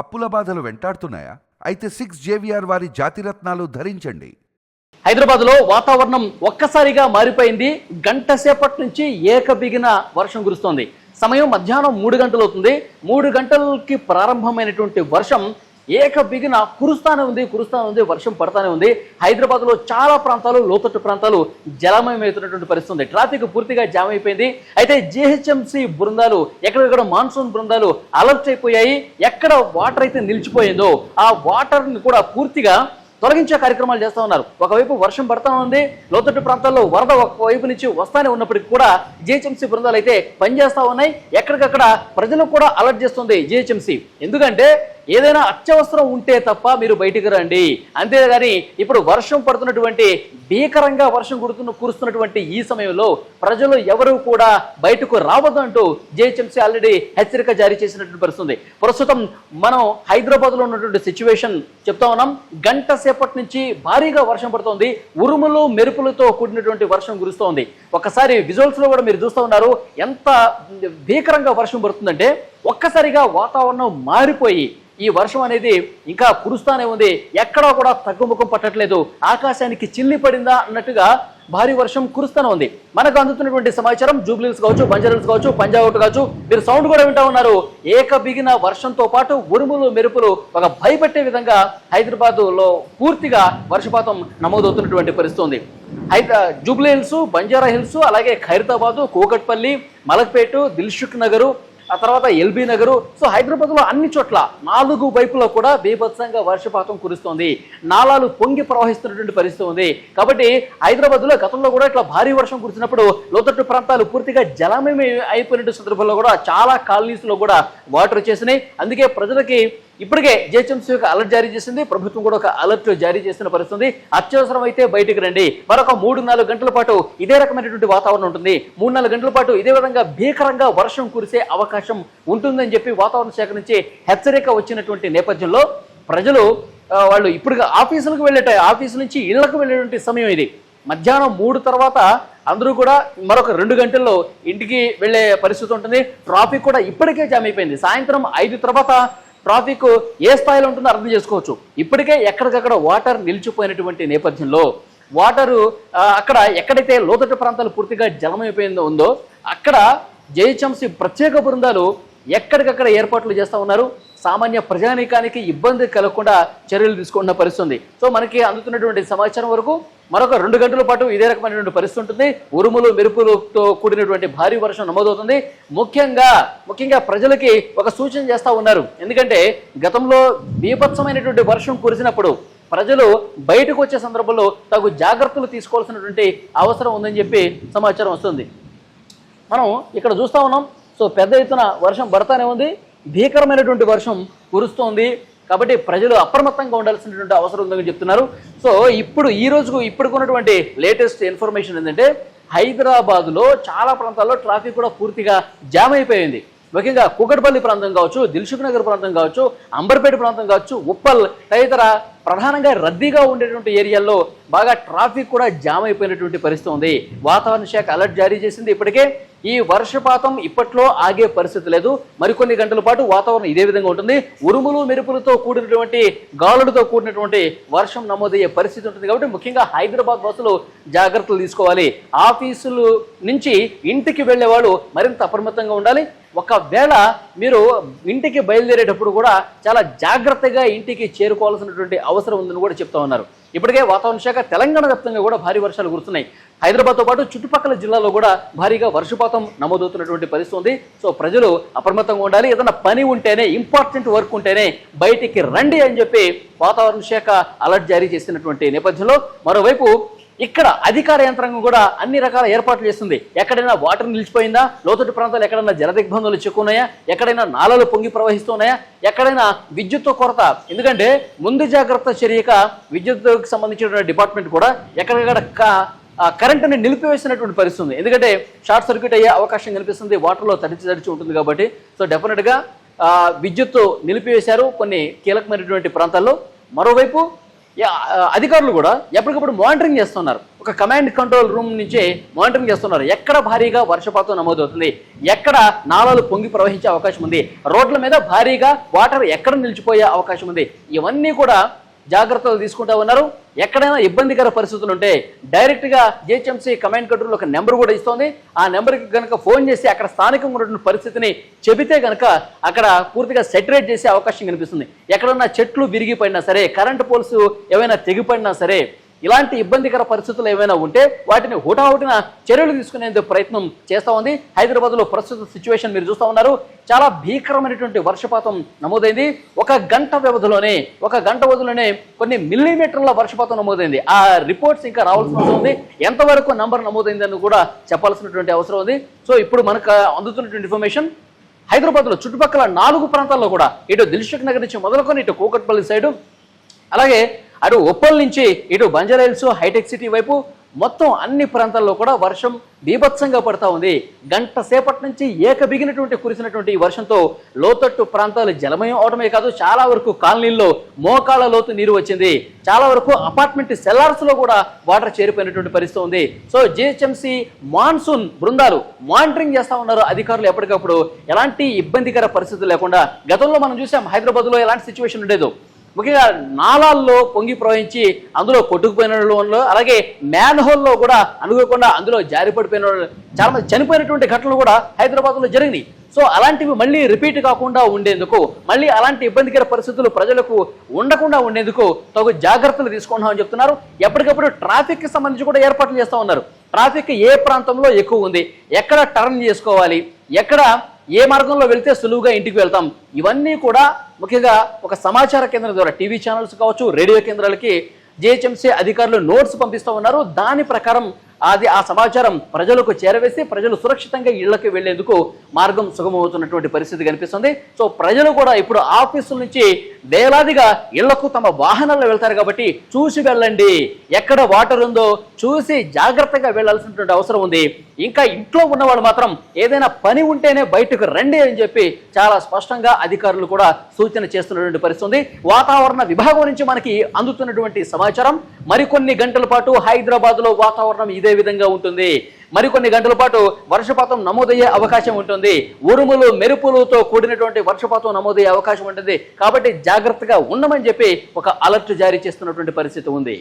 అప్పుల బాధలు వెంటాడుతున్నాయా? అయితే సిక్స్ జేవిఆర్ వారి జాతిరత్నాలు ధరించండి. హైదరాబాద్లో వాతావరణం ఒక్కసారిగా మారిపోయింది. గంట సేపటి నుంచి ఏకబిగిన వర్షం కురుస్తోంది. సమయం మధ్యాహ్నం మూడు గంటలు అవుతుంది మూడు గంటలకి ప్రారంభమైనటువంటి వర్షం ఏక బిగిన కురుస్తానే ఉంది కురుస్తానే ఉంది వర్షం పడతానే ఉంది. హైదరాబాద్లో చాలా ప్రాంతాలు లోతట్టు ప్రాంతాలు జలమయమవుతున్నటువంటి పరిస్థితి ఉంది. ట్రాఫిక్ పూర్తిగా జామ్ అయిపోయింది. అయితే జిహెచ్ఎంసి బృందాలు ఎక్కడెక్కడ మాన్సూన్ బృందాలు అలర్ట్ అయిపోయాయి. ఎక్కడ వాటర్ అయితే నిలిచిపోయిందో ఆ వాటర్ని కూడా పూర్తిగా తొలగించే కార్యక్రమాలు చేస్తూ ఉన్నారు. ఒకవైపు వర్షం పడతా ఉంది లోతట్టు ప్రాంతాల్లో వరద ఒకవైపు నుంచి వస్తానే ఉన్నప్పటికీ కూడా జిహెచ్ఎంసీ బృందాలు అయితే పనిచేస్తూ ఉన్నాయి. ఎక్కడికక్కడ ప్రజలకు కూడా అలర్ట్ చేస్తుంది జిహెచ్ఎంసీ. ఎందుకంటే ఏదైనా అత్యవసరం ఉంటే తప్ప మీరు బయటికి రండి. అంతేగాని ఇప్పుడు వర్షం పడుతున్నటువంటి భీకరంగా వర్షం కుడుతున్న కురుస్తున్నటువంటి ఈ సమయంలో ప్రజలు ఎవరు కూడా బయటకు రావద్దు అంటూ జిహెచ్ఎంసీ ఆల్రెడీ హెచ్చరిక జారీ చేసినటువంటి పరిస్థితుంది. ప్రస్తుతం మనం హైదరాబాద్లో ఉన్నటువంటి సిచ్యువేషన్ చెప్తా ఉన్నాం. గంట సేపటి నుంచి భారీగా వర్షం పడుతోంది. ఉరుములు మెరుపులతో కూడినటువంటి వర్షం కురుస్తోంది. ఒకసారి విజువల్స్లో కూడా మీరు చూస్తూ ఉన్నారు. ఎంత భీకరంగా వర్షం పడుతుందంటే ఒక్కసారిగా వాతావరణం మారిపోయి ఈ వర్షం అనేది ఇంకా కురుస్తానే ఉంది. ఎక్కడా కూడా తగ్గుముఖం పట్టట్లేదు. ఆకాశానికి చిల్లి పడిందా అన్నట్టుగా భారీ వర్షం కురుస్తూనే ఉంది. మనకు అందుతున్నటువంటి సమాచారం జూబ్లీస్ కావచ్చు బంజారాల్స్ కావచ్చు పంజాబ్ కావచ్చు మీరు సౌండ్ కూడా వింటా ఉన్నారు. ఏక బిగిన వర్షంతో పాటు ఉరుములు మెరుపులు ఒక భయపెట్టే విధంగా హైదరాబాద్లో పూర్తిగా వర్షపాతం నమోదవుతున్నటువంటి పరిస్థితి ఉంది హైదరా జూబ్లీ హిల్స్ బంజారా హిల్స్ అలాగే ఖైరతాబాదు కూకట్పల్లి మలక్పేట దిల్షుక్ నగరు ఆ తర్వాత ఎల్బీ నగరు. సో హైదరాబాద్లో అన్ని చోట్ల నాలుగు వైపులో కూడా బీభత్సంగా వర్షపాతం కురుస్తోంది. నాలాలు పొంగి ప్రవహిస్తున్నటువంటి పరిస్థితి ఉంది. కాబట్టి హైదరాబాద్లో గతంలో కూడా ఇట్లా భారీ వర్షం కురిసినప్పుడు లోతట్టు ప్రాంతాలు పూర్తిగా జలమయం అయిపోయినటువంటి సందర్భంలో కూడా చాలా కాలనీస్లో కూడా వాటర్ వచ్చేసినాయి. అందుకే ప్రజలకి ఇప్పటికే జిహెచ్ఎంసీ ఒక అలర్ట్ జారీ చేసింది. ప్రభుత్వం కూడా ఒక అలర్ట్ జారీ చేసిన పరిస్థితి అత్యవసరం అయితే బయటికి రండి. మరొక మూడు నాలుగు గంటల పాటు ఇదే రకమైనటువంటి వాతావరణం ఉంటుంది. మూడు నాలుగు గంటల పాటు ఇదే విధంగా భీకరంగా వర్షం కురిసే అవకాశం ఉంటుందని చెప్పి వాతావరణ శాఖ నుంచి హెచ్చరిక వచ్చినటువంటి నేపథ్యంలో ప్రజలు వాళ్ళు ఇప్పుడు ఆఫీసులకు వెళ్ళేట ఆఫీసు నుంచి ఇళ్ళకు వెళ్ళేటువంటి సమయం ఇది. మధ్యాహ్నం మూడు తర్వాత అందరూ కూడా మరొక రెండు గంటల్లో ఇంటికి వెళ్ళే పరిస్థితి ఉంటుంది. ట్రాఫిక్ కూడా ఇప్పటికే జామ్ అయిపోయింది. సాయంత్రం ఐదు తర్వాత ట్రాఫిక్ ఏ స్థాయిలో ఉంటుందో అర్థం చేసుకోవచ్చు. ఇప్పటికే ఎక్కడికక్కడ వాటర్ నిలిచిపోయినటువంటి నేపథ్యంలో వాటరు అక్కడ ఎక్కడైతే లోతట్టు ప్రాంతాలు పూర్తిగా జలమైపోయిందో ఉందో అక్కడ జేహెచ్ఎంసీ ప్రత్యేక బృందాలు ఎక్కడికక్కడ ఏర్పాట్లు చేస్తూ ఉన్నారు. సామాన్య ప్రజానీకానికి ఇబ్బంది కలగకుండా చర్యలు తీసుకున్న పరిస్థితి ఉంది. సో మనకి అందుతున్నటువంటి సమాచారం వరకు మరొక రెండు గంటల పాటు ఇదే రకమైనటువంటి పరిస్థితి ఉంటుంది. ఉరుములు మెరుపులతో కూడినటువంటి భారీ వర్షం నమోదవుతుంది. ముఖ్యంగా ముఖ్యంగా ప్రజలకి ఒక సూచన చేస్తూ ఉన్నారు. ఎందుకంటే గతంలో బీభత్సమైనటువంటి వర్షం కురిసినప్పుడు ప్రజలు బయటకు వచ్చే సందర్భంలో తగు జాగ్రత్తలు తీసుకోవాల్సినటువంటి అవసరం ఉందని చెప్పి సమాచారం వస్తుంది. మనం ఇక్కడ చూస్తా ఉన్నాం. సో పెద్ద ఎత్తున వర్షం పడతానే ఉంది. భీకరమైనటువంటి వర్షం కురుస్తోంది. కాబట్టి ప్రజలు అప్రమత్తంగా ఉండాల్సినటువంటి అవసరం ఉందని చెప్తున్నారు. సో ఇప్పుడు ఈ రోజుకు ఇప్పుడుకున్నటువంటి లేటెస్ట్ ఇన్ఫర్మేషన్ ఏంటంటే హైదరాబాద్లో చాలా ప్రాంతాల్లో ట్రాఫిక్ కూడా పూర్తిగా జామ్ అయిపోయింది. ముఖ్యంగా కూకట్పల్లి ప్రాంతం కావచ్చు దిల్సుఖ్ నగర్ ప్రాంతం కావచ్చు అంబర్పేట ప్రాంతం కావచ్చు ఉప్పల్ తదితర ప్రధానంగా రద్దీగా ఉండేటువంటి ఏరియాల్లో బాగా ట్రాఫిక్ కూడా జామ్ అయిపోయినటువంటి పరిస్థితి ఉంది. వాతావరణ శాఖ అలర్ట్ జారీ చేసింది ఇప్పటికే. ఈ వర్షపాతం ఇప్పట్లో ఆగే పరిస్థితి లేదు. మరికొన్ని గంటల పాటు వాతావరణం ఇదే విధంగా ఉంటుంది. ఉరుములు మెరుపులతో కూడినటువంటి గాలులతో కూడినటువంటి వర్షం నమోదయ్యే పరిస్థితి ఉంటుంది కాబట్టి ముఖ్యంగా హైదరాబాద్ బస్సులు జాగ్రత్తలు తీసుకోవాలి. ఆఫీసులు నుంచి ఇంటికి వెళ్ళే వాళ్ళు మరింత అప్రమత్తంగా ఉండాలి. ఒకవేళ మీరు ఇంటికి బయలుదేరేటప్పుడు కూడా చాలా జాగ్రత్తగా ఇంటికి చేరుకోవాల్సినటువంటి అవసరం ఉందని కూడా చెప్తా ఉన్నారు. ఇప్పటికే వాతావరణ శాఖ తెలంగాణ వ్యాప్తంగా కూడా భారీ వర్షాలు కురుస్తున్నాయి. హైదరాబాద్తో పాటు చుట్టుపక్కల జిల్లాలో కూడా భారీగా వర్షపాతం నమోదవుతున్నటువంటి పరిస్థితి ఉంది. సో ప్రజలు అప్రమత్తంగా ఉండాలి. ఏదైనా పని ఉంటేనే ఇంపార్టెంట్ వర్క్ ఉంటేనే బయటికి రండి అని చెప్పి వాతావరణ శాఖ అలర్ట్ జారీ చేసినటువంటి నేపథ్యంలో మరోవైపు ఇక్కడ అధికార యంత్రాంగం కూడా అన్ని రకాల ఏర్పాట్లు చేస్తుంది. ఎక్కడైనా వాటర్ నిలిచిపోయిందా? లోతట్టు ప్రాంతాలు ఎక్కడైనా జల దిగ్బంధాలు చిక్కున్నాయా? ఎక్కడైనా నాలలు పొంగి ప్రవహిస్తున్నాయా? ఎక్కడైనా విద్యుత్ కొరత? ఎందుకంటే ముందు జాగ్రత్త చర్యగా విద్యుత్కి సంబంధించిన డిపార్ట్మెంట్ కూడా ఎక్కడెక్కడ కరెంటుని నిలిపివేసినటువంటి పరిస్థితి ఉంది. ఎందుకంటే షార్ట్ సర్క్యూట్ అయ్యే అవకాశం కనిపిస్తుంది. వాటర్లో తడిచి తడిచి ఉంటుంది కాబట్టి. సో డెఫినెట్గా విద్యుత్తు విద్యుత్ నిలిపివేశారు కొన్ని కీలకమైనటువంటి ప్రాంతాల్లో. మరోవైపు అధికారులు కూడా ఎప్పటికప్పుడు మానిటరింగ్ చేస్తున్నారు. ఒక కమాండ్ కంట్రోల్ రూమ్ నుంచే మానిటరింగ్ చేస్తున్నారు. ఎక్కడ భారీగా వర్షపాతం నమోదవుతుంది? ఎక్కడ నాళాలు పొంగి ప్రవహించే అవకాశం ఉంది? రోడ్ల మీద భారీగా వాటర్ ఎక్కడ నిలిచిపోయే అవకాశం ఉంది? ఇవన్నీ కూడా జాగ్రత్తలు తీసుకుంటా ఉన్నారు. ఎక్కడైనా ఇబ్బందికర పరిస్థితులు ఉంటే డైరెక్ట్గా జిహెచ్ఎంసీ కమాండ్ కంట్రోల్ ఒక నెంబర్ కూడా ఇస్తోంది. ఆ నెంబర్కి కనుక ఫోన్ చేసి అక్కడ స్థానికంగా ఉన్నటువంటి పరిస్థితిని చెబితే కనుక అక్కడ పూర్తిగా సెటరేట్ చేసే అవకాశం కనిపిస్తుంది. ఎక్కడన్నా చెట్లు విరిగిపడినా సరే కరెంటు పోల్స్ ఏమైనా తెగిపడినా సరే ఇలాంటి ఇబ్బందికర పరిస్థితులు ఏమైనా ఉంటే వాటిని హుటాహుటిన చర్యలు తీసుకునేందుకు ప్రయత్నం చేస్తూ ఉంది. హైదరాబాద్లో ప్రస్తుత సిచ్యువేషన్ మీరు చూస్తూ ఉన్నారు. చాలా భీకరమైనటువంటి వర్షపాతం నమోదైంది. ఒక గంట వ్యవధిలోనే ఒక గంట వ్యవధిలోనే కొన్ని మిల్లీమీటర్ల వర్షపాతం నమోదైంది. ఆ రిపోర్ట్స్ ఇంకా రావాల్సిన అవసరం ఉంది. ఎంతవరకు నంబర్ నమోదైందని కూడా చెప్పాల్సినటువంటి అవసరం ఉంది. సో ఇప్పుడు మనకు అందుతున్నటువంటి ఇన్ఫర్మేషన్ హైదరాబాద్లో చుట్టుపక్కల నాలుగు ప్రాంతాల్లో కూడా ఇటు దిల్షుక్ నగర్ నుంచి మొదలుకొని ఇటు కూకట్పల్లి సైడు అలాగే అటు ఉప్పల్ నుంచి ఇటు బంజారాయిల్స్ హైటెక్ సిటీ వైపు మొత్తం అన్ని ప్రాంతాల్లో కూడా వర్షం బీభత్సంగా పడతా ఉంది. గంట సేపటి నుంచి ఏకబిగినటువంటి కురిసినటువంటి ఈ వర్షంతో లోతట్టు ప్రాంతాలు జలమయం అవడమే కాదు చాలా వరకు కాలనీల్లో మోకాళ్ళ లోతు నీరు వచ్చింది. చాలా వరకు అపార్ట్మెంట్ సెల్లార్స్లో కూడా వాటర్ చేరిపోయినటువంటి పరిస్థితి ఉంది. సో జిహెచ్ఎంసీ మాన్సూన్ బృందాలు మానిటరింగ్ చేస్తా ఉన్నారు అధికారులు ఎప్పటికప్పుడు. ఎలాంటి ఇబ్బందికర పరిస్థితులు లేకుండా గతంలో మనం చూసాం హైదరాబాద్లో ఎలాంటి సిచ్యువేషన్ ఉండేదో. ముఖ్యంగా నాళాల్లో పొంగి ప్రవహించి అందులో కొట్టుకుపోయిన వాళ్ళు అలాగే మ్యాన్ హోల్లో కూడా అనుకోకుండా అందులో జారిపడిపోయిన వాళ్ళు చాలా మంది చనిపోయినటువంటి ఘటనలు కూడా హైదరాబాద్లో జరిగినాయి. సో అలాంటివి మళ్ళీ రిపీట్ కాకుండా ఉండేందుకు మళ్ళీ అలాంటి ఇబ్బందికర పరిస్థితులు ప్రజలకు ఉండకుండా ఉండేందుకు తగు జాగ్రత్తలు తీసుకుంటామని చెప్తున్నారు. ఎప్పటికప్పుడు ట్రాఫిక్కి సంబంధించి కూడా ఏర్పాట్లు చేస్తూ ఉన్నారు. ట్రాఫిక్ ఏ ప్రాంతంలో ఎక్కువ ఉంది ఎక్కడ టర్న్ చేసుకోవాలి ఎక్కడ ఏ మార్గంలో వెళ్తే సులువుగా ఇంటికి వెళ్తాం ఇవన్నీ కూడా ముఖ్యంగా ఒక సమాచార కేంద్రం ద్వారా టీవీ ఛానల్స్ కావచ్చు రేడియో కేంద్రాలకి జిహెచ్ఎంసీ అధికారులు నోట్స్ పంపిస్తూ ఉన్నారు. దాని ప్రకారం అది ఆ సమాచారం ప్రజలకు చేరవేసి ప్రజలు సురక్షితంగా ఇళ్ళకు వెళ్ళేందుకు మార్గం సుగమవుతున్నటువంటి పరిస్థితి కనిపిస్తుంది. సో ప్రజలు కూడా ఇప్పుడు ఆఫీసుల నుంచి వేలాదిగా ఇళ్ళకు తమ వాహనాల్లో వెళ్తారు కాబట్టి చూసి వెళ్ళండి. ఎక్కడ వాటర్ ఉందో చూసి జాగ్రత్తగా వెళ్ళాల్సినటువంటి అవసరం ఉంది. ఇంకా ఇంట్లో ఉన్నవాళ్ళు మాత్రం ఏదైనా పని ఉంటేనే బయటకు రండి అని చెప్పి చాలా స్పష్టంగా అధికారులు కూడా సూచన చేస్తున్నటువంటి పరిస్థితి ఉంది వాతావరణ విభాగం నుంచి మనకి అందుతున్నటువంటి సమాచారం. మరికొన్ని గంటల పాటు హైదరాబాద్లో వాతావరణం ఇదే విధంగా ఉంటుంది. మరికొన్ని గంటల పాటు వర్షపాతం నమోదయ్యే అవకాశం ఉంటుంది. ఉరుములు మెరుపులతో కూడినటువంటి వర్షపాతం నమోదయ్యే అవకాశం ఉంటుంది. కాబట్టి జాగ్రత్తగా ఉండమని చెప్పి ఒక అలర్ట్ జారీ చేస్తున్నటువంటి పరిస్థితి ఉంది.